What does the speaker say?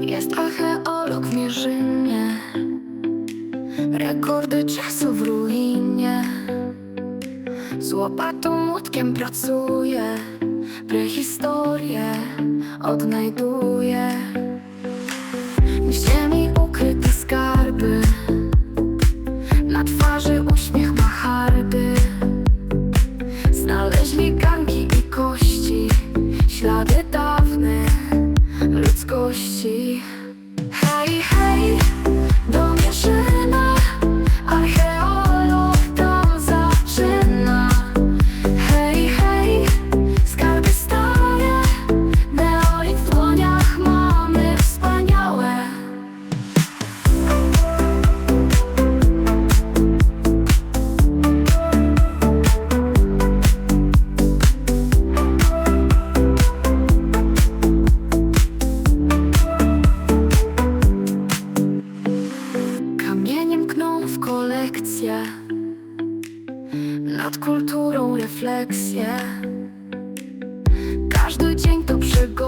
Jest archeolog w Mierzynie. Rekordy czasu w ruinie. Z łopatą łódkiem pracuje Prehistorię odnajduje W ziemi ukryte skarby. Na twarzy uśmiech ma Znaleźli garnki i kości. Ślady dawnych ludzkości. W kolekcję Nad kulturą refleksję. Każdy dzień to przygoda